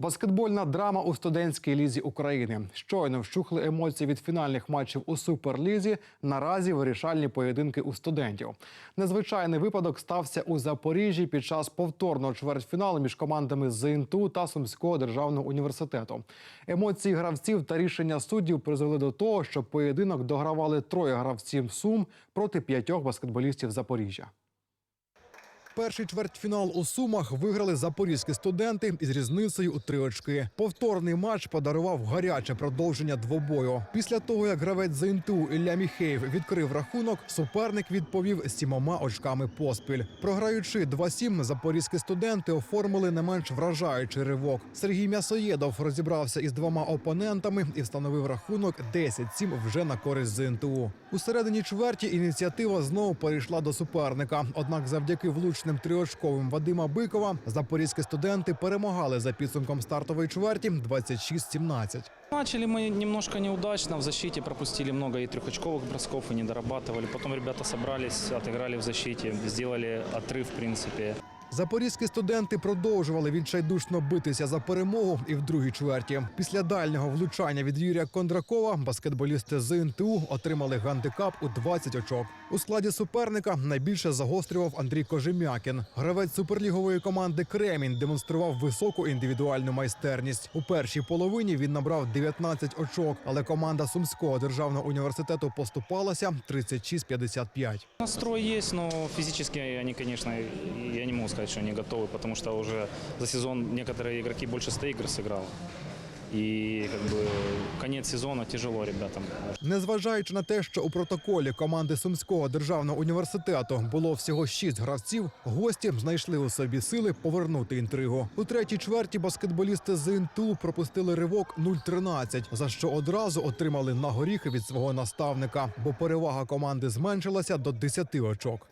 Баскетбольна драма у студентській лізі України. Щойно вщухли емоції від фінальних матчів у суперлізі. Наразі вирішальні поєдинки у студентів. Незвичайний випадок стався у Запоріжжі під час повторного чвертьфіналу між командами ЗНТУ та Сумського державного університету. Емоції гравців та рішення суддів призвели до того, що поєдинок догравали троє гравців Сум проти п'ятьох баскетболістів Запоріжжя. Перший чвертьфінал у Сумах виграли запорізькі студенти із різницею у три очки. Повторний матч подарував гаряче продовження двобою. Після того, як гравець ЗНТУ Ілля Міхеєв відкрив рахунок, суперник відповів сімома очками поспіль. Програючи 2-7, запорізькі студенти оформили не менш вражаючий ривок. Сергій М'ясоєдов розібрався із двома опонентами і встановив рахунок 10-7 вже на користь ЗНТУ. У середині чверті ініціатива знову перейшла до суперника. Однак, завдяки влучним триочковим Вадима Бикова, запорізькі студенти перемагали за підсумком стартової чверті 26-17. Начали мы немножко неудачно, в защите пропустили много и трехочковых бросков, и не дорабатывали. Потом ребята собрались, отыграли в защите, сделали отрыв, в принципе. Запорізькі студенти продовжували відчайдушно битися за перемогу і в другій чверті. Після дальнього влучання від Юрія Кондракова баскетболісти з НТУ отримали гандикап у 20 очок. У складі суперника найбільше загострював Андрій Кожем'якін. Гравець суперлігової команди Кремінь демонстрував високу індивідуальну майстерність. У першій половині він набрав 19 очок, але команда Сумського державного університету поступалася 36-55. Настрой есть, но физически они, конечно, я не могу сказать, что они готовы, потому что уже за сезон некоторые игроки больше 100 игр сыграл. И как бы конец сезона тяжело ребятам. Незважаючи на те, що у протоколі команди Сумського державного університету було всього шість гравців, гості знайшли у собі сили повернути інтригу. У третій чверті баскетболісти з ІНТУ пропустили ривок 0-13, за що одразу отримали на горіхи від свого наставника, бо перевага команди зменшилася до 10 очок.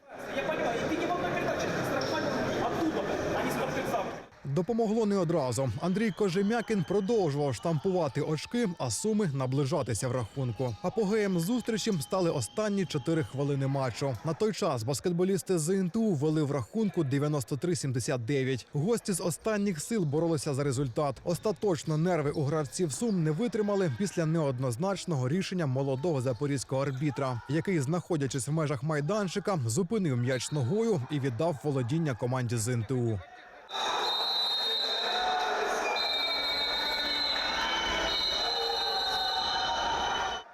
Допомогло не одразу. Андрій Кожем'якін продовжував штампувати очки, а суми наближатися в рахунку. Апогеєм зустрічі стали останні 4 хвилини матчу. На той час баскетболісти з ІНТУ вели в рахунку 93-79. Гості з останніх сил боролися за результат. Остаточно нерви у гравців сум не витримали після неоднозначного рішення молодого запорізького арбітра, який, знаходячись в межах майданчика, зупинив м'яч ногою і віддав володіння команді з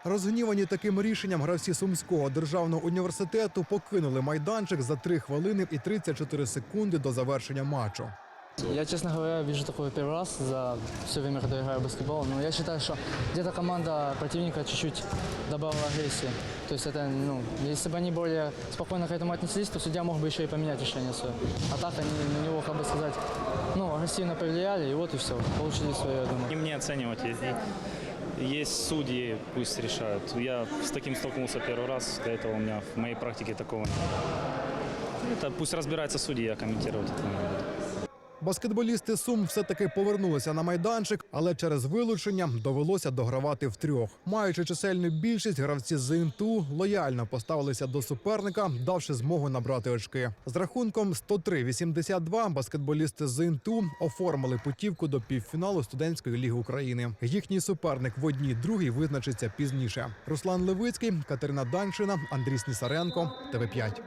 Розгнівані таким рішенням гравці Сумського державного університету покинули майданчик за 3 хвилини і 34 секунди до завершення матчу. Я, честно говоря, вижу такое первый раз за все время, когда я играю в баскетбол. Но я считаю, что где-то команда противника чуть-чуть добавила агрессии. То есть это, ну, если бы они более спокойно к этому отнеслись, то судья мог бы еще и поменять решение свое. А так они на него, как бы сказать, ну, агрессивно повлияли, и вот и все. Получили свое, я думаю. Не мне оценивать. И- и Есть судьи, пусть решают. Я с таким столкнулся первый раз, до этого у меня в моей практике такого нет. Это пусть разбирается судьи, я комментировать это не буду. Баскетболісти Сум все-таки повернулися на майданчик, але через вилучення довелося догравати втрьох. Маючи чисельну більшість, гравці з ІНТУ лояльно поставилися до суперника, давши змогу набрати очки. З рахунком 103-82 баскетболісти з ІНТУ оформили путівку до півфіналу студентської ліги України. Їхній суперник в одній другій визначиться пізніше. Руслан Левицький, Катерина Даншина, Андрій Снісаренко, ТВ 5